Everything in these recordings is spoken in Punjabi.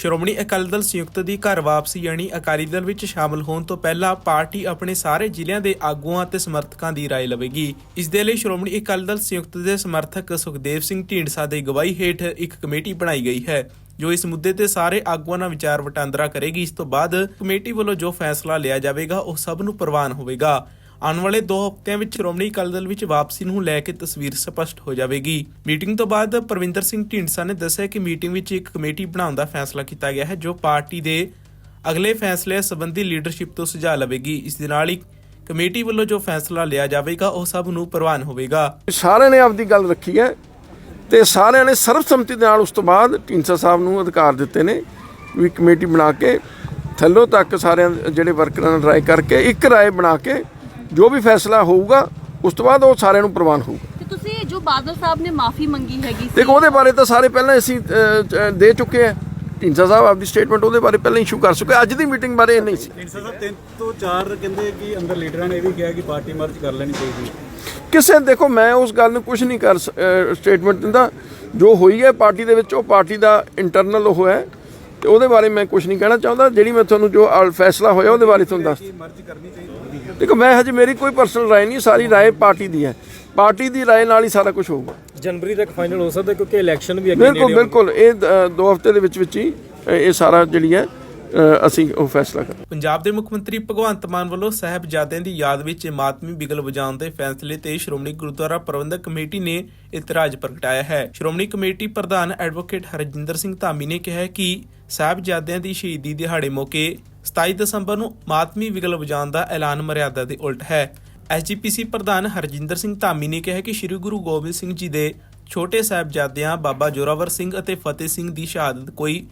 ਸ਼੍ਰੋਮਣੀ ਅਕਾਲੀ ਦਲ ਸੰਯੁਕਤ ਦੀ ਘਰ ਵਾਪਸੀ ਯਾਨੀ ਅਕਾਲੀ ਦਲ ਵਿੱਚ ਸ਼ਾਮਲ ਹੋਣ ਤੋਂ ਪਹਿਲਾਂ ਪਾਰਟੀ ਆਪਣੇ ਸਾਰੇ ਜ਼ਿਲ੍ਹਿਆਂ ਦੇ ਆਗੂਆਂ ਅਤੇ ਸਮਰਥਕਾਂ ਦੀ رائے ਲਵੇਗੀ ਇਸ ਦੇ ਲਈ ਸ਼੍ਰੋਮਣੀ ਅਕਾਲੀ ਦਲ ਸੰਯੁਕਤ ਦੇ ਸਮਰਥਕ ਸੁਖਦੇਵ ਸਿੰਘ ਢੀਂਡਸਾ ਦੀ ਅਗਵਾਈ ਹੇਠ ਇੱਕ ਕਮੇਟੀ ਬਣਾਈ ਗਈ ਹੈ ਜੋ ਇਸ ਮੁੱਦੇ ਤੇ ਸਾਰੇ ਆਗੂਆਂ ਨਾਲ ਵਿਚਾਰ ਵਟਾਂਦਰਾ ਕਰੇਗੀ ਇਸ ਤੋਂ ਬਾਅਦ ਕਮੇਟੀ ਵੱਲੋਂ ਜੋ ਫੈਸਲਾ ਲਿਆ ਜਾਵੇਗਾ ਉਹ ਸਭ ਨੂੰ ਪ੍ਰਵਾਨ ਹੋਵੇਗਾ ਆਉਣ ਵਾਲੇ 2 ਹਫ਼ਤਿਆਂ ਵਿੱਚ ਸ਼੍ਰੋਮਣੀ ਅਕਾਲੀ ਦਲ ਵਿੱਚ ਵਾਪਸੀ ਨੂੰ ਲੈ ਕੇ ਤਸਵੀਰ ਸਪਸ਼ਟ ਹੋ ਜਾਵੇਗੀ। ਮੀਟਿੰਗ ਤੋਂ ਬਾਅਦ ਪ੍ਰਵਿੰਦਰ ਸਿੰਘ ਢੀਂਡਸਾ ਨੇ ਦੱਸਿਆ ਕਿ ਮੀਟਿੰਗ ਵਿੱਚ ਇੱਕ ਕਮੇਟੀ ਬਣਾਉਣ ਦਾ ਫੈਸਲਾ ਕੀਤਾ ਗਿਆ ਹੈ, ਜੋ ਪਾਰਟੀ ਦੇ ਅਗਲੇ ਫੈਸਲੇ ਸੰਬੰਧੀ ਲੀਡਰਸ਼ਿਪ ਤੋਂ ਸੁਝਾਅ ਲਵੇਗੀ। ਇਸ ਦੇ ਨਾਲ ਹੀ ਕਮੇਟੀ ਵੱਲੋਂ ਜੋ ਫੈਸਲਾ ਲਿਆ ਜਾਵੇਗਾ, ਉਹ ਸਭ ਨੂੰ ਪ੍ਰਵਾਨ ਹੋਵੇਗਾ। ਸਾਰਿਆਂ ਨੇ ਆਪਦੀ ਗੱਲ ਰੱਖੀ ਹੈ ਤੇ ਸਾਰਿਆਂ ਨੇ ਸਰਬਸੰਮਤੀ ਦੇ ਨਾਲ ਉਸ ਤੋਂ ਬਾਅਦ ਢੀਂਡਸਾ ਸਾਹਿਬ ਨੂੰ ਅਧਿਕਾਰ ਦਿੱਤੇ ਨੇ ਵੀ ਕਮੇਟੀ ਬਣਾ ਕੇ ਥੱਲੋਂ ਤੱਕ ਸਾਰਿਆਂ ਜਿਹੜੇ ਵਰਕਰਾਂ ਨਾਲ ਰਾਏ ਕਰਕੇ ਇੱਕ ਰਾਏ ਬਣਾ ਕੇ ਜੋ ਵੀ ਫੈਸਲਾ ਹੋਊਗਾ ਉਸ ਤੋਂ ਬਾਅਦ ਉਹ ਸਾਰਿਆਂ ਨੂੰ ਪ੍ਰਵਾਨ ਹੋਊਗਾ। ਤੇ ਤੁਸੀਂ ਜੋ ਬਾਦਲ ਸਾਹਿਬ ਨੇ ਮਾਫੀ ਮੰਗੀ ਹੈਗੀ ਸੀ ਦੇਖੋ ਉਹਦੇ ਬਾਰੇ ਤਾਂ ਸਾਰੇ ਪਹਿਲਾਂ ਅਸੀਂ ਦੇ ਚੁੱਕੇ ਆ। ਢੀਂਡਸਾ ਸਾਹਿਬ ਆਪਦੀ ਸਟੇਟਮੈਂਟ ਉਹਦੇ ਬਾਰੇ ਪਹਿਲਾਂ ਇਸ਼ੂ ਕਰ ਚੁੱਕੇ ਅੱਜ ਦੀ ਮੀਟਿੰਗ ਬਾਰੇ ਇਹ ਨਹੀਂ ਸੀ। ਢੀਂਡਸਾ ਸਾਹਿਬ ਤਿੰਨ ਤੋਂ ਚਾਰ ਕਹਿੰਦੇ ਕਿ ਅੰਦਰ ਲੀਡਰਾਂ ਨੇ ਇਹ ਵੀ ਕਿਹਾ ਕਿ ਪਾਰਟੀ ਮਰਜ ਕਰ ਲੈਣੀ ਚਾਹੀਦੀ ਕਿਸੇ ਦੇਖੋ ਮੈਂ ਉਸ ਗੱਲ ਨੂੰ ਕੁਝ ਨਹੀਂ ਕਰ ਸਟੇਟਮੈਂਟ ਦਿੰਦਾ। ਜੋ ਹੋਈ ਹੈ ਪਾਰਟੀ ਦੇ ਵਿੱਚ ਉਹ ਪਾਰਟੀ ਦਾ ਇੰਟਰਨਲ ਉਹ ਹੈ। ਤੇ ਉਹਦੇ ਬਾਰੇ ਮੈਂ ਕੁਝ ਨਹੀਂ ਕਹਿਣਾ ਚਾਹੁੰਦਾ। ਜਿਹੜੀ ਮੈਂ ਤੁਹਾਨੂੰ ਜੋ ਫੈਸਲਾ ਹੋਇਆ ਉਹਦੇ ਬਾਰੇ ਤੁਹਾਨੂੰ ਦੱਸ ਦੇਖੋ ਮੈਂ ਹਜੇ ਮੇਰੀ ਕੋਈ ਪਰਸਨਲ ਰਾਏ ਨਹੀਂ ਸਾਰੀ ਰਾਏ ਪਾਰਟੀ ਦੀ ਹੈ। ਪਾਰਟੀ ਦੀ ਰਾਏ ਨਾਲ ਹੀ ਸਾਰਾ ਕੁਝ ਹੋਊਗਾ। ਜਨਵਰੀ ਤੱਕ ਫਾਈਨਲ ਹੋ ਸਕਦਾ ਕਿਉਂਕਿ ਇਲੈਕਸ਼ਨ ਵੀ ਅੱਗੇ ਬਿਲਕੁਲ ਬਿਲਕੁਲ। ਇਹ ਦੋ ਹਫ਼ਤੇ ਦੇ ਵਿੱਚ ਵਿੱਚ ਹੀ ਇਹ ਸਾਰਾ ਜਿਹੜੀ ਹੈ ਅਸੀਂ ਉਹ ਫੈਸਲਾ ਕਰਾਂਗੇ ਪੰਜਾਬ ਦੇ ਮੁੱਖ ਮੰਤਰੀ ਭਗਵੰਤ ਮਾਨ ਵੱਲੋਂ ਸਾਹਿਬਜ਼ਾਦਿਆਂ ਦੀ ਯਾਦ ਵਿੱਚ ਮਾਤਮੀ ਬਿਗਲ ਵਜਾਉਣ ਦੇ ਫੈਸਲੇ ਤੇ ਸ਼੍ਰੋਮਣੀ ਗੁਰਦੁਆਰਾ ਪ੍ਰਬੰਧਕ ਕਮੇਟੀ ਨੇ ਇਤਰਾਜ਼ ਪ੍ਰਗਟਾਇਆ ਹੈ। ਸ਼੍ਰੋਮਣੀ ਕਮੇਟੀ ਪ੍ਰਧਾਨ ਐਡਵੋਕੇਟ ਹਰਜਿੰਦਰ ਸਿੰਘ ਧਾਮੀ ਨੇ ਕਿਹਾ ਹੈ ਕਿ ਸਾਹਿਬਜ਼ਾਦਿਆਂ ਦੀ ਸ਼ਹੀਦੀ ਦਿਹਾੜੇ ਮੌਕੇ 27 ਦਸੰਬਰ ਨੂੰ ਮਾਤਮੀ ਬਿਗਲ ਵਜਾਉਣ ਦਾ ਐਲਾਨ ਮਰਿਆਦਾ ਦੇ ਉਲਟ ਹੈ। ਐਸਜੀਪੀਸੀ ਪ੍ਰਧਾਨ ਹਰਜਿੰਦਰ ਸਿੰਘ ਧਾਮੀ ਨੇ ਕਿਹਾ ਕਿ ਸ੍ਰੀ ਗੁਰੂ ਗੋਬਿੰਦ ਸਿੰਘ ਜੀ ਦੇ ਛੋਟੇ ਸਾਹਿਬਜ਼ਾਦਿਆਂ ਬਾਬਾ ਜੋਰਾਵਰ ਸਿੰਘ ਅਤੇ ਫਤਿਹ ਸਿੰਘ ਦੀ ਸ਼ਹਾਦਤ ਕੋਈ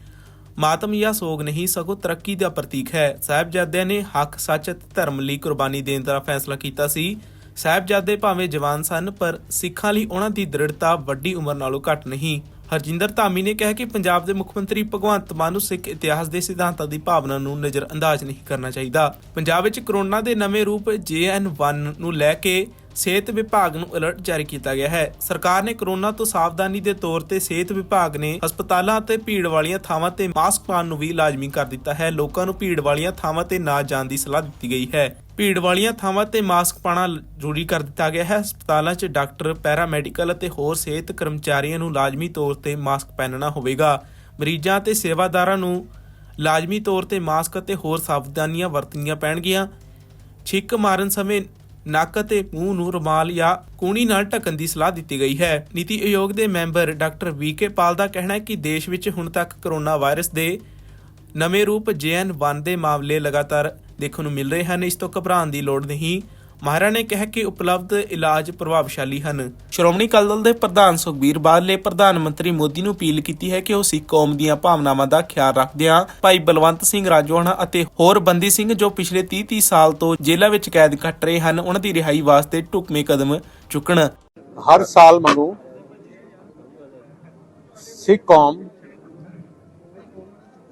ਮਾਤਮ ਜਾਂ ਸੋਗ ਨਹੀਂ, ਸਗੋਂ ਤਰੱਕੀ ਦਾ ਪ੍ਰਤੀਕ ਹੈ। ਸਾਹਿਬਜ਼ਾਦਿਆਂ ਨੇ ਹੱਕ, ਸੱਚ ਅਤੇ ਧਰਮ ਲਈ ਕੁਰਬਾਨੀ ਦੇਣ ਦਾ ਫੈਸਲਾ ਕੀਤਾ ਸੀ। ਸਾਹਿਬਜ਼ਾਦੇ ਭਾਵੇਂ ਜਵਾਨ ਸਨ, ਪਰ ਸਿੱਖਾਂ ਲਈ ਉਹਨਾਂ ਦੀ ਦ੍ਰਿੜਤਾ ਵੱਡੀ ਉਮਰ ਨਾਲੋਂ ਘੱਟ ਨਹੀਂ। ਹਰਜਿੰਦਰ ਧਾਮੀ ਨੇ ਕਿਹਾ ਕਿ ਪੰਜਾਬ ਦੇ ਮੁੱਖ ਮੰਤਰੀ ਭਗਵੰਤ ਮਾਨ ਨੂੰ ਸਿੱਖ ਇਤਿਹਾਸ ਦੇ ਸਿਧਾਂਤਾਂ ਦੀ ਭਾਵਨਾ ਨੂੰ ਨਜ਼ਰਅੰਦਾਜ਼ ਨਹੀਂ ਕਰਨਾ ਚਾਹੀਦਾ। ਪੰਜਾਬ ਵਿੱਚ ਕਰੋਨਾ ਦੇ ਨਵੇਂ ਰੂਪ JN1 ਨੂੰ ਲੈ ਕੇ ਸਿਹਤ ਵਿਭਾਗ ਨੂੰ ਅਲਰਟ ਜਾਰੀ ਕੀਤਾ ਗਿਆ ਹੈ। ਸਰਕਾਰ ਨੇ ਕਰੋਨਾ ਤੋਂ ਸਾਵਧਾਨੀ ਦੇ ਤੌਰ ਤੇ ਸਿਹਤ ਵਿਭਾਗ ਨੇ ਹਸਪਤਾਲਾਂ ਅਤੇ ਭੀੜ ਵਾਲੀਆਂ ਥਾਵਾਂ ਤੇ ਮਾਸਕ ਪਾਉਣ ਨੂੰ ਵੀ ਲਾਜ਼ਮੀ ਕਰ ਦਿੱਤਾ ਹੈ। ਲੋਕਾਂ ਨੂੰ ਭੀੜ ਵਾਲੀਆਂ ਥਾਵਾਂ ਤੇ ਨਾ ਜਾਣ ਦੀ ਸਲਾਹ ਦਿੱਤੀ ਗਈ ਹੈ। ਭੀੜ ਵਾਲੀਆਂ ਥਾਵਾਂ ਤੇ ਮਾਸਕ ਪਾਉਣਾ ਜ਼ਰੂਰੀ ਕਰ ਦਿੱਤਾ ਗਿਆ ਹੈ। ਹਸਪਤਾਲਾਂ 'ਚ ਡਾਕਟਰ, ਪੈਰਾਮੈਡੀਕਲ ਅਤੇ ਹੋਰ ਸਿਹਤ ਕਰਮਚਾਰੀਆਂ ਨੂੰ ਲਾਜ਼ਮੀ ਤੌਰ ਤੇ ਮਾਸਕ ਪਹਿਨਣਾ ਹੋਵੇਗਾ। ਮਰੀਜ਼ਾਂ ਤੇ ਸੇਵਾਦਾਰਾਂ ਨੂੰ ਲਾਜ਼ਮੀ ਤੌਰ ਤੇ ਮਾਸਕ ਅਤੇ ਹੋਰ ਸਾਵਧਾਨੀਆਂ ਵਰਤਣੀਆਂ ਪੈਣਗੀਆਂ। ਛਿੱਕ ਮਾਰਨ ਸਮੇਂ ਨੱਕ ਅਤੇ ਮੂੰਹ ਨੂੰ ਰੁਮਾਲ ਜਾਂ ਕੂਣੀ ਨਾਲ ਢੱਕਣ ਦੀ ਸਲਾਹ ਦਿੱਤੀ ਗਈ ਹੈ। ਨੀਤੀ ਆਯੋਗ ਦੇ ਮੈਂਬਰ ਡਾਕਟਰ ਵੀਕੇ ਪਾਲ ਦਾ ਕਹਿਣਾ ਹੈ ਕਿ ਦੇਸ਼ ਵਿੱਚ ਹੁਣ ਤੱਕ ਕਰੋਨਾ ਵਾਇਰਸ ਦੇ ਨਵੇਂ ਰੂਪ JN1 ਦੇ ਮਾਮਲੇ ਲਗਾਤਾਰ ਦੇਖਣ ਨੂੰ ਮਿਲ ਰਹੇ ਹਨ। ਇਸ ਤੋਂ ਘਬਰਾਉਣ ਦੀ ਲੋੜ ਨਹੀਂ। ਮਾਹਰਾਂ ਨੇ ਕਿਹਾ ਕਿ ਉਪਲਬਧ ਇਲਾਜ ਪ੍ਰਭਾਵਸ਼ਾਲੀ ਹਨ। ਸ਼੍ਰੋਮਣੀ ਅਕਾਲੀ ਦਲ ਦੇ ਪ੍ਰਧਾਨ ਸੁਖਬੀਰ ਬਾਦਲ ਨੇ ਪ੍ਰਧਾਨ ਮੰਤਰੀ ਮੋਦੀ ਨੂੰ ਅਪੀਲ ਕੀਤੀ ਹੈ ਕਿ ਉਹ ਸਿੱਖ ਕੌਮ ਦੀਆਂ ਭਾਵਨਾਵਾਂ ਦਾ ਖਿਆਲ ਰੱਖਦਿਆਂ ਭਾਈ ਬਲਵੰਤ ਸਿੰਘ ਰਾਜੋਆਣਾ ਅਤੇ ਹੋਰ ਬੰਦੀ ਸਿੰਘ ਜੋ ਪਿਛਲੇ 30-30 ਸਾਲ ਤੋਂ ਜੇਲ੍ਹਾਂ ਵਿੱਚ ਕੈਦ ਕੱਟ ਰਹੇ ਹਨ, ਉਹਨਾਂ ਦੀ ਰਿਹਾਈ ਵਾਸਤੇ ਢੁਕਵੇਂ ਕਦਮ ਚੁੱਕਣ। ਹਰ ਸਾਲ ਵਾਂਗੂ ਸਿੱਖ ਕੌਮ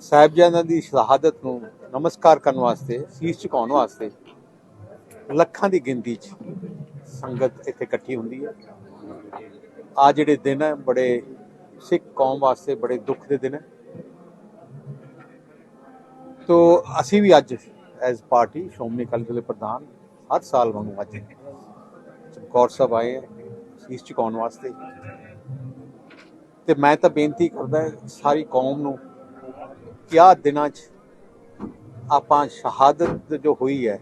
ਸਾਹਿਬਜ਼ਾਦਿਆਂ ਦੀ ਸ਼ਹਾਦਤ ਨੂੰ ਨਮਸਕਾਰ ਕਰਨ ਵਾਸਤੇ, ਸੀਸ ਝੁਕਾਉਣ ਵਾਸਤੇ ਲੱਖਾਂ ਦੀ ਗਿਣਤੀ 'ਚ ਸੰਗਤ ਇੱਥੇ ਇਕੱਠੀ ਹੁੰਦੀ ਹੈ। ਆ ਜਿਹੜੇ ਦਿਨ ਹੈ, ਬੜੇ ਸਿੱਖ ਕੌਮ ਵਾਸਤੇ ਬੜੇ ਦੁੱਖ ਦੇ ਦਿਨ ਹੈ। ਤੋ ਅਸੀਂ ਵੀ ਅੱਜ ਐਜ਼ ਪਾਰਟੀ ਸ਼੍ਰੋਮਣੀ ਅਕਾਲੀ ਦਲ ਦੇ ਪ੍ਰਧਾਨ ਹਰ ਸਾਲ ਵਾਂਗੂ ਅੱਜ ਚਮਕੌਰ ਸਾਹਿਬ ਆਏ ਹੈ, ਸੀਸ ਝੁਕਾਉਣ ਵਾਸਤੇ। ਤੇ ਮੈਂ ਤਾਂ ਬੇਨਤੀ ਕਰਦਾ ਸਾਰੀ ਕੌਮ ਨੂੰ ਕਿ ਆਹ ਦਿਨਾਂ 'ਚ ਆਪਾਂ ਸ਼ਹਾਦਤ ਜੋ ਹੋਈ ਹੈ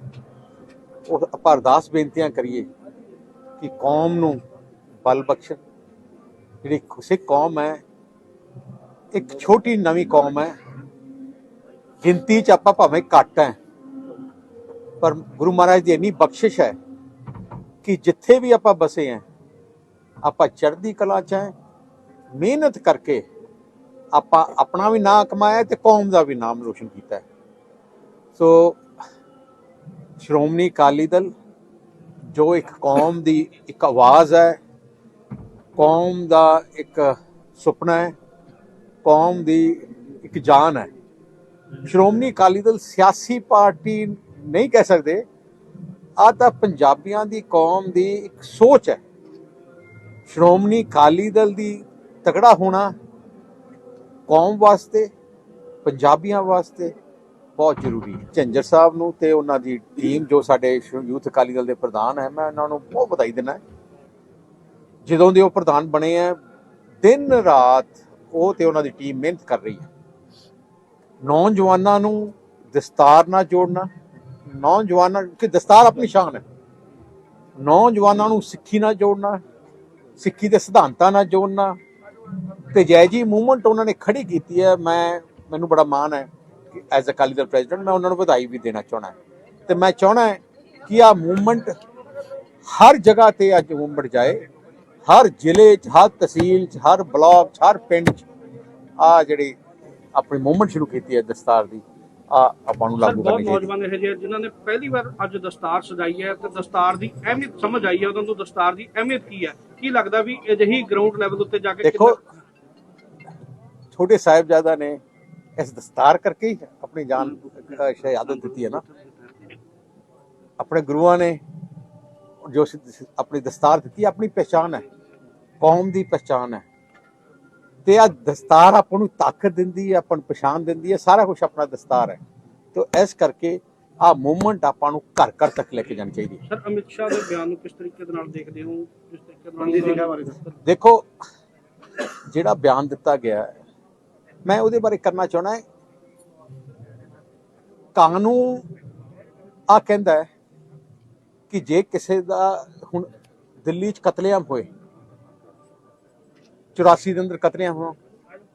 ਉਹ ਆਪਾਂ ਅਰਦਾਸ ਬੇਨਤੀਆਂ ਕਰੀਏ ਕਿ ਕੌਮ ਨੂੰ ਬਲ ਬਖਸ਼ਣ। ਜਿਹੜੀ ਸਿੱਖ ਕੌਮ ਹੈ, ਇੱਕ ਛੋਟੀ ਨਵੀਂ ਕੌਮ ਹੈ। ਗਿਣਤੀ 'ਚ ਆਪਾਂ ਭਾਵੇਂ ਘੱਟ ਹੈ, ਪਰ ਗੁਰੂ ਮਹਾਰਾਜ ਦੀ ਇੰਨੀ ਬਖਸ਼ਿਸ਼ ਹੈ ਕਿ ਜਿੱਥੇ ਵੀ ਆਪਾਂ ਬਸੇ ਹਾਂ, ਆਪਾਂ ਚੜ੍ਹਦੀ ਕਲਾ ਚ ਹੈ, ਮਿਹਨਤ ਕਰਕੇ ਆਪਾਂ ਆਪਣਾ ਵੀ ਨਾਂ ਕਮਾਇਆ ਤੇ ਕੌਮ ਦਾ ਵੀ ਨਾਮ ਰੋਸ਼ਨ ਕੀਤਾ ਸੋ ਸ਼੍ਰੋਮਣੀ ਅਕਾਲੀ ਦਲ, ਜੋ ਇੱਕ ਕੌਮ ਦੀ ਇੱਕ ਆਵਾਜ਼ ਹੈ, ਕੌਮ ਦਾ ਇੱਕ ਸੁਪਨਾ ਹੈ, ਕੌਮ ਦੀ ਇੱਕ ਜਾਨ ਹੈ। ਸ਼੍ਰੋਮਣੀ ਅਕਾਲੀ ਦਲ ਸਿਆਸੀ ਪਾਰਟੀ ਨਹੀਂ ਕਹਿ ਸਕਦੇ। ਆ ਤਾਂ ਪੰਜਾਬੀਆਂ ਦੀ ਕੌਮ ਦੀ ਇੱਕ ਸੋਚ ਹੈ। ਸ਼੍ਰੋਮਣੀ ਅਕਾਲੀ ਦਲ ਦੀ ਤਕੜਾ ਹੋਣਾ ਕੌਮ ਵਾਸਤੇ, ਪੰਜਾਬੀਆਂ ਵਾਸਤੇ ਬਹੁਤ ਜ਼ਰੂਰੀ ਹੈ। ਝੰਜਰ ਸਾਹਿਬ ਨੂੰ ਤੇ ਉਹਨਾਂ ਦੀ ਟੀਮ ਜੋ ਸਾਡੇ ਯੂਥ ਅਕਾਲੀ ਦਲ ਦੇ ਪ੍ਰਧਾਨ ਹੈ, ਮੈਂ ਉਹਨਾਂ ਨੂੰ ਬਹੁਤ ਵਧਾਈ ਦਿੰਦਾ ਜਦੋਂ ਦੇ ਉਹ ਪ੍ਰਧਾਨ ਬਣੇ ਆ ਦਿਨ ਰਾਤ ਉਹ ਤੇ ਉਹਨਾਂ ਦੀ ਟੀਮ ਮਿਹਨਤ ਕਰ ਰਹੀ ਹੈ। ਨੌਜਵਾਨਾਂ ਨੂੰ ਦਸਤਾਰ ਨਾਲ ਜੋੜਨਾ, ਨੌਜਵਾਨਾਂ ਕਿ ਦਸਤਾਰ ਆਪਣੀ ਸ਼ਾਨ ਹੈ। ਨੌਜਵਾਨਾਂ ਨੂੰ ਸਿੱਖੀ ਨਾਲ ਜੋੜਨਾ, ਸਿੱਖੀ ਦੇ ਸਿਧਾਂਤਾਂ ਨਾਲ ਜੋੜਨਾ, ਤੇ ਜੈ ਜੀ ਮੂਵਮੈਂਟ ਉਹਨਾਂ ਨੇ ਖੜੀ ਕੀਤੀ ਹੈ, ਮੈਂ, ਮੈਨੂੰ ਬੜਾ ਮਾਣ ਹੈ। As a Akali Dal president ਮੈਂ ਉਹਨਾਂ ਨੂੰ ਵਧਾਈ ਵੀ ਦੇਣਾ ਚਾਹਣਾ ਤੇ ਮੈਂ ਚਾਹਣਾ ਕਿ ਆ ਮੂਵਮੈਂਟ ਹਰ ਜਗ੍ਹਾ ਤੇ ਅੱਜ ਮੂਵਮੈਂਟ ਜਾਏ। ਹਰ ਜ਼ਿਲ੍ਹੇ 'ਚ ਹਰ ਤਹਿਸੀਲ 'ਚ ਹਰ ਬਲਾਕ 'ਚ ਹਰ ਪਿੰਡ 'ਚ ਆ ਜਿਹੜੀ ਆਪਣੀ ਮੂਵਮੈਂਟ ਸ਼ੁਰੂ ਕੀਤੀ ਹੈ ਦਸਤਾਰ ਦੀ ਆ ਆਪਾਂ ਨੂੰ ਲਾਗੂ ਬਹੁਤ ਕਰਨੀ ਚਾਹੀਦੀ। ਨੌਜਵਾਨ ਇਹੋ ਜਿਹੇ ਜਿਨ੍ਹਾਂ ਨੇ ਪਹਿਲੀ ਵਾਰ ਅੱਜ ਦਸਤਾਰ ਸਜਾਈ ਹੈ ਤੇ ਦਸਤਾਰ ਦੀ ਅਹਿਮੀਅਤ ਸਮਝ ਆਈ ਹੈ ਉਹਨਾਂ ਨੂੰ ਦਸਤਾਰ ਦੀ ਅਹਿਮੀਅਤ ਕੀ ਹੈ? ਕੀ ਲੱਗਦਾ ਵੀ ਅਜਿਹੀ ਗਰਾਊਂਡ ਲੈਵਲ ਉੱਤੇ ਜਾ ਕੇ ਦੇਖੋ ਛੋਟੇ ਸਾਹਿਬਜ਼ਾਦਾ ਨੇ ਇਸ ਦਸਤਾਰ ਕਰਕੇ ਹੀ ਆਪਣੀ ਜਾਨ ਸ਼ਹਾਦਤ ਦਿੱਤੀ ਹੈ ਨਾ। ਆਪਣੇ ਗੁਰੂਆਂ ਨੇ ਜੋ ਆਪਣੀ ਦਸਤਾਰ ਦਿੱਤੀ ਹੈ, ਆਪਣੀ ਪਛਾਣ ਹੈ। ਕੌਮ ਦੀ ਪਛਾਣ ਹੈ। ਤੇ ਆ ਦਸਤਾਰ ਆਪਾਂ ਨੂੰ ਤਾਕਤ ਦਿੰਦੀ ਹੈ ਆਪਾਂ ਨੂੰ ਪਛਾਣ ਦਿੰਦੀ ਹੈ ਸਾਰਾ ਕੁਝ ਆਪਣਾ ਦਸਤਾਰ ਹੈ। ਤੇ ਇਸ ਕਰਕੇ ਆ ਮੂਵਮੈਂਟ ਆਪਾਂ ਨੂੰ ਘਰ ਘਰ ਤੱਕ ਲੈ ਕੇ ਜਾਣੀ ਚਾਹੀਦੀ ਹੈ। ਸਰ ਅਮਿਤ ਸ਼ਾਹ ਦੇ ਬਿਆਨ ਨੂੰ ਕਿਸ ਤਰੀਕੇ ਦੇ ਨਾਲ ਦੇਖਦੇ ਹੋ? ਕਿਸ ਤਰੀਕੇ ਨਾਲ ਦੇਖੋ ਜਿਹੜਾ ਬਿਆਨ ਦਿੱਤਾ ਗਿਆ ਹੈ, ਮੈਂ ਉਹਦੇ ਬਾਰੇ ਕਰਨਾ ਚਾਹਣਾ ਹੈ। ਕਾਨੂੰਨ ਆ ਕਹਿੰਦਾ ਹੈ ਕਿ ਜੇ ਕਿਸੇ ਦਾ ਹੁਣ ਦਿੱਲੀ 'ਚ ਕਤਲੇਆਮ ਹੋਏ 84 ਦੇ ਅੰਦਰ ਕਤਲੇਆਮ ਹੋਇਆ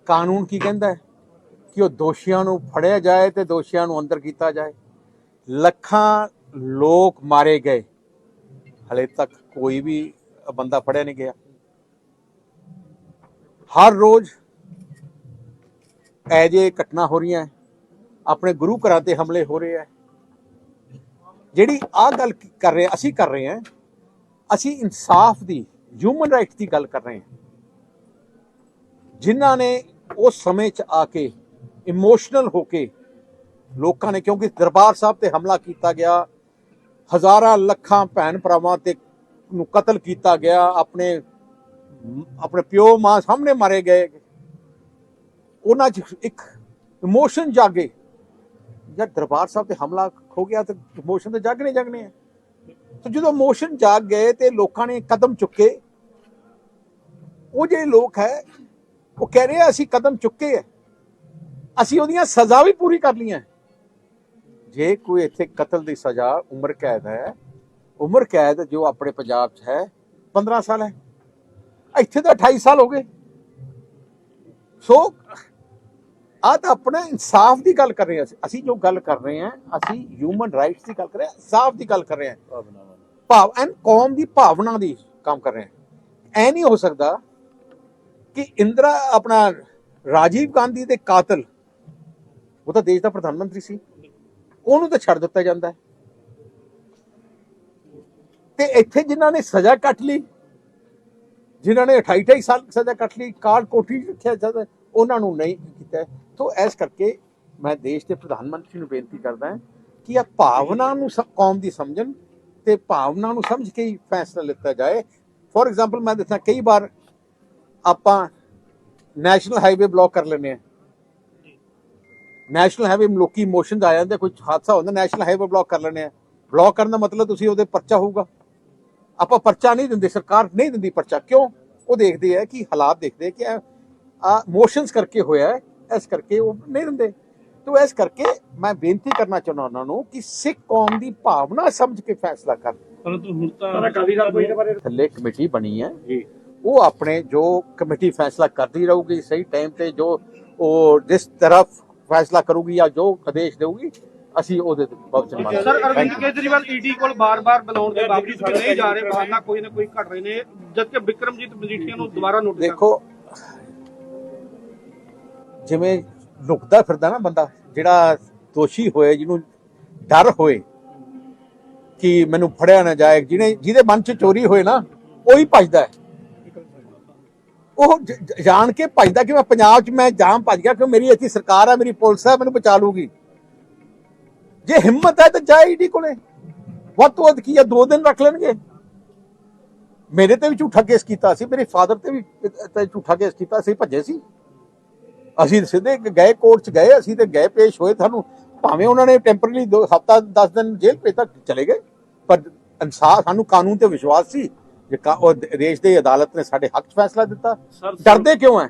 ਕਾਨੂੰਨ ਕੀ ਕਹਿੰਦਾ ਹੈ? ਕਿ ਉਹ ਦੋਸ਼ੀਆਂ ਨੂੰ ਫੜਿਆ ਜਾਏ ਤੇ ਦੋਸ਼ੀਆਂ ਨੂੰ ਅੰਦਰ ਕੀਤਾ ਜਾਏ। ਲੱਖਾਂ ਲੋਕ ਮਾਰੇ ਗਏ। ਹਲੇ ਤੱਕ ਕੋਈ ਵੀ ਬੰਦਾ ਫੜਿਆ ਨਹੀਂ ਗਿਆ। ਹਰ ਰੋਜ਼ ਐਜੇ ਘਟਨਾ ਹੋ ਰਹੀਆਂ, ਆਪਣੇ ਗੁਰੂ ਘਰਾਂ ਤੇ ਹਮਲੇ ਹੋ ਰਹੇ ਹੈ ਜਿਹੜੀ ਆ ਗੱਲ ਕਰ ਰਹੇ ਅਸੀਂ ਕਰ ਰਹੇ ਹਾਂ ਅਸੀਂ ਇਨਸਾਫ ਦੀ ਹਿਊਮਨ ਰਾਈਟਸ ਦੀ ਗੱਲ ਕਰ ਰਹੇ ਹਾਂ ਜਿਨ੍ਹਾਂ ਨੇ ਉਸ ਸਮੇਂ 'ਚ ਆ ਕੇ ਇਮੋਸ਼ਨਲ ਹੋ ਕੇ ਲੋਕਾਂ ਨੇ, ਕਿਉਂਕਿ ਦਰਬਾਰ ਸਾਹਿਬ ਤੇ ਹਮਲਾ ਕੀਤਾ ਗਿਆ, ਹਜ਼ਾਰਾਂ ਲੱਖਾਂ ਭੈਣ ਭਰਾਵਾਂ ਤੇ ਨੂੰ ਕਤਲ ਕੀਤਾ ਗਿਆ, ਆਪਣੇ ਆਪਣੇ ਪਿਓ ਮਾਂ ਸਾਹਮਣੇ ਮਾਰੇ ਗਏ। ਉਹਨਾਂ 'ਚ ਇੱਕ ਇਮੋਸ਼ਨ ਜਾਗੇ। ਜਦ ਦਰਬਾਰ ਸਾਹਿਬ ਤੇ ਹਮਲਾ ਹੋ ਗਿਆ ਤੇ ਇਮੋਸ਼ਨ ਤੇ ਜਾਗਣੇ ਜਾਗਣੇ ਆ। ਤੇ ਜਦੋਂ ਇਮੋਸ਼ਨ ਜਾਗ ਗਏ ਤੇ ਲੋਕਾਂ ਨੇ ਕਦਮ ਚੁੱਕੇ। ਉਹ ਜਿਹੜੇ ਲੋਕ ਹੈ, ਉਹ ਕਹਿ ਰਹੇ ਅਸੀਂ ਕਦਮ ਚੁੱਕੇ ਆ। ਅਸੀਂ ਉਹਦੀਆਂ ਸਜ਼ਾ ਵੀ ਪੂਰੀ ਕਰ ਲਈਆਂ। ਜੇ ਕੋਈ ਇੱਥੇ ਕਤਲ ਦੀ ਸਜ਼ਾ ਉਮਰ ਕੈਦ ਹੈ, ਉਮਰ ਕੈਦ ਜੋ ਆਪਣੇ ਪੰਜਾਬ 'ਚ ਹੈ 15 ਸਾਲ ਹੈ। ਇੱਥੇ ਤਾਂ 28 ਸਾਲ ਹੋ ਗਏ। ਸੋ ਆ ਤਾਂ ਆਪਣਾ ਇਨਸਾਫ ਦੀ ਗੱਲ ਕਰ ਰਹੇ ਹਾਂ ਅਸੀਂ। ਅਸੀਂ ਜੋ ਗੱਲ ਕਰ ਰਹੇ ਹਾਂ, ਅਸੀਂ ਹਿਊਮਨ ਰਾਈਟਸ ਦੀ ਗੱਲ ਕਰ ਰਹੇ ਹਾਂ, ਇਨਸਾਫ ਦੀ ਗੱਲ ਕਰ ਰਹੇ ਹਾਂ। ਭਾਵ, ਐਨ ਕੌਮ ਦੀ ਭਾਵਨਾ ਦੀ ਕੰਮ ਕਰ ਰਹੇ ਹਾਂ। ਐ ਨਹੀਂ ਹੋ ਸਕਦਾ ਕਿ ਇੰਦਰਾ, ਆਪਣਾ ਰਾਜੀਵ ਗਾਂਧੀ ਦੇ ਕਾਤਲ, ਉਹ ਤਾਂ ਦੇਸ਼ ਦਾ ਪ੍ਰਧਾਨ ਮੰਤਰੀ ਸੀ, ਉਹਨੂੰ ਤਾਂ ਛੱਡ ਦਿੱਤਾ ਜਾਂਦਾ ਹੈ। ਤੇ ਇੱਥੇ ਜਿਨ੍ਹਾਂ ਨੇ ਸਜ਼ਾ ਕੱਟ ਲਈ, ਜਿਨ੍ਹਾਂ ਨੇ 28 28 ਸਾਲ ਸਜ਼ਾ ਕੱਟ ਲਈ, ਕਾਲ ਕੋਠੀ 'ਚ ਰੱਖਿਆ ਜਾਂਦਾ, ਉਹਨਾਂ ਨੂੰ ਨਹੀਂ ਕੀਤਾ। ਸੋ ਇਸ ਕਰਕੇ ਮੈਂ ਦੇਸ਼ ਦੇ ਪ੍ਰਧਾਨ ਮੰਤਰੀ ਨੂੰ ਬੇਨਤੀ ਕਰਦਾ ਕਿ ਇਹ ਭਾਵਨਾ ਨੂੰ ਸ- ਕੌਮ ਦੀ ਸਮਝਣ ਤੇ ਭਾਵਨਾ ਨੂੰ ਸਮਝ ਕੇ ਹੀ ਫੈਸਲਾ ਲਿੱਤਾ ਜਾਏ। ਫੋਰ ਐਗਜ਼ਾਮਪਲ ਮੈਂ ਦੱਸਾਂ, ਕਈ ਵਾਰ ਆਪਾਂ ਨੈਸ਼ਨਲ ਹਾਈਵੇ ਬਲੌਕ ਕਰ ਲੈਂਦੇ ਆ ਨੈਸ਼ਨਲ ਹਾਈਵੇ ਲੋਕੀ ਮੋਸ਼ਨ ਆ ਜਾਂਦੇ, ਕੋਈ ਹਾਦਸਾ ਹੁੰਦਾ, ਨੈਸ਼ਨਲ ਹਾਈਵੇ ਬਲੌਕ ਕਰ ਲੈਂਦੇ ਆ ਬਲੌਕ ਕਰਨ ਦਾ ਮਤਲਬ ਤੁਸੀਂ ਉਹਦੇ ਪਰਚਾ ਹੋਊਗਾ। ਆਪਾਂ ਪਰਚਾ ਨਹੀਂ ਦਿੰਦੇ, ਸਰਕਾਰ ਨਹੀਂ ਦਿੰਦੀ ਪਰਚਾ। ਕਿਉਂ? ਉਹ ਦੇਖਦੇ ਆ ਕਿ ਹਾਲਾਤ ਦੇਖਦੇ ਆ ਕਿ ਆ ਮੋਸ਼ਨਸ ਕਰਕੇ ਹੋਇਆ ਹੈ ਇਸ ਕਰਕੇ ਉਹ ਨਹੀਂ ਦਿੰਦੇ। ਤੋ ਇਸ ਕਰਕੇ ਮੈਂ ਬੇਨਤੀ ਕਰਨਾ ਚਾਹੁੰਦਾ ਉਹਨਾਂ ਨੂੰ ਕਿ ਸਿੱਖ ਕੌਮ ਦੀ ਭਾਵਨਾ ਸਮਝ ਕੇ ਫੈਸਲਾ ਕਰਨ। ਪਰੰਤੂ ਹੁਣ ਤਾਂ ਥੱਲੇ ਕਮੇਟੀ ਬਣੀ ਹੈ। ਉਹ ਆਪਣੇ ਜੋ ਕਮੇਟੀ ਫੈਸਲਾ ਕਰਦੀ ਰਹੂਗੀ ਸਹੀ ਟਾਈਮ ਤੇ ਜੋ ਉਹ ਜਿਸ ਤਰਫ ਫੈਸਲਾ ਕਰੂਗੀ ਜਾਂ ਜੋ ਆਦੇਸ਼ ਦੇਊਗੀ ਅਸੀਂ ਉਹਦੇ ਤੇ ਵਚਨ ਮੰਨਾਂਗੇ sir Arvind Thank you. Kejriwal ED ਕੋਲ ਬਾਰ-ਬਾਰ ਬੁਲਾਉਣ ਦੇ ਬਾਵਜੂਦ ਵੀ ਨਹੀਂ ਜਾ ਰਹੇ ਬਹਾਨਾ ਕੋਈ ਨਾ ਕੋਈ ਘਟ ਰਹੇ ਨੇ ਜਦਕਿ ਵਿਕਰਮਜੀਤ ਮਜੀਠੀਆ ਨੂੰ ਦੁਬਾਰਾ ਨੋਟਿਸ ਦੇਖੋ ਜਿਵੇਂ ਲੁਕਦਾ ਫਿਰਦਾ ਨਾ ਬੰਦਾ, ਜਿਹੜਾ ਦੋਸ਼ੀ ਹੋਏ, ਜਿਹਨੂੰ ਡਰ ਹੋਏ, ਕਿ ਮੈਨੂੰ ਫੜਿਆ ਨਾ ਜਾਏ, ਜਿਹਨੇ, ਜਿਹਦੇ ਮਨ 'ਚ ਚੋਰੀ ਹੋਏ ਨਾ, ਉਹੀ ਭੱਜਦਾ ਹੈ। ਉਹ ਜਾਣ ਕੇ ਭੱਜਦਾ ਕਿ ਮੈਂ ਪੰਜਾਬ 'ਚ ਮੈਂ ਜਾਮ ਭੱਜ ਗਿਆ ਕਿ ਮੇਰੀ ਇੱਥੇ ਸਰਕਾਰ ਹੈ ਮੇਰੀ ਪੁਲਿਸ ਹੈ ਮੈਨੂੰ ਬਚਾ ਲੂਗੀ। ਜੇ ਹਿੰਮਤ ਹੈ ਤਾਂ ਜਾਏ ਈਡੀ ਕੋਲੇ। ਵੱਧ ਤੋਂ ਵੱਧ ਕੀ ਹੈ ਦੋ ਦਿਨ ਰੱਖ ਲੈਣਗੇ। ਮੇਰੇ ਤੇ ਵੀ ਝੂਠਾ ਕੇਸ ਕੀਤਾ ਸੀ, ਮੇਰੇ ਫਾਦਰ ਤੇ ਵੀ ਝੂਠਾ ਕੇਸ ਕੀਤਾ ਸੀ, ਭੱਜੇ ਸੀ। ਅਸੀਂ ਸਿੱਧੇ ਗਏ ਕੋਰਟ ਚ ਗਏ ਅਸੀਂ ਤੇ ਗਏ ਪੇਸ਼ ਹੋਏ ਸਾਨੂੰ ਭਾਵੇਂ ਉਹਨਾਂ ਨੇ ਟੈਂਪਰੇਰੀ ਦੋ ਹਫਤਾ 10 ਦਿਨ ਜੇਲ੍ਹ ਭੇਜਤਾ ਚਲੇ ਗਏ। ਪਰ ਇਨਸਾਫ ਸਾਨੂੰ ਕਾਨੂੰਨ ਤੇ ਵਿਸ਼ਵਾਸ ਸੀ ਜੇ ਉਹ ਦੇਸ਼ ਦੀ ਅਦਾਲਤ ਨੇ ਸਾਡੇ ਹੱਕ 'ਚ ਫੈਸਲਾ ਦਿੱਤਾ। ਡਰਦੇ ਕਿਉਂ ਹੈ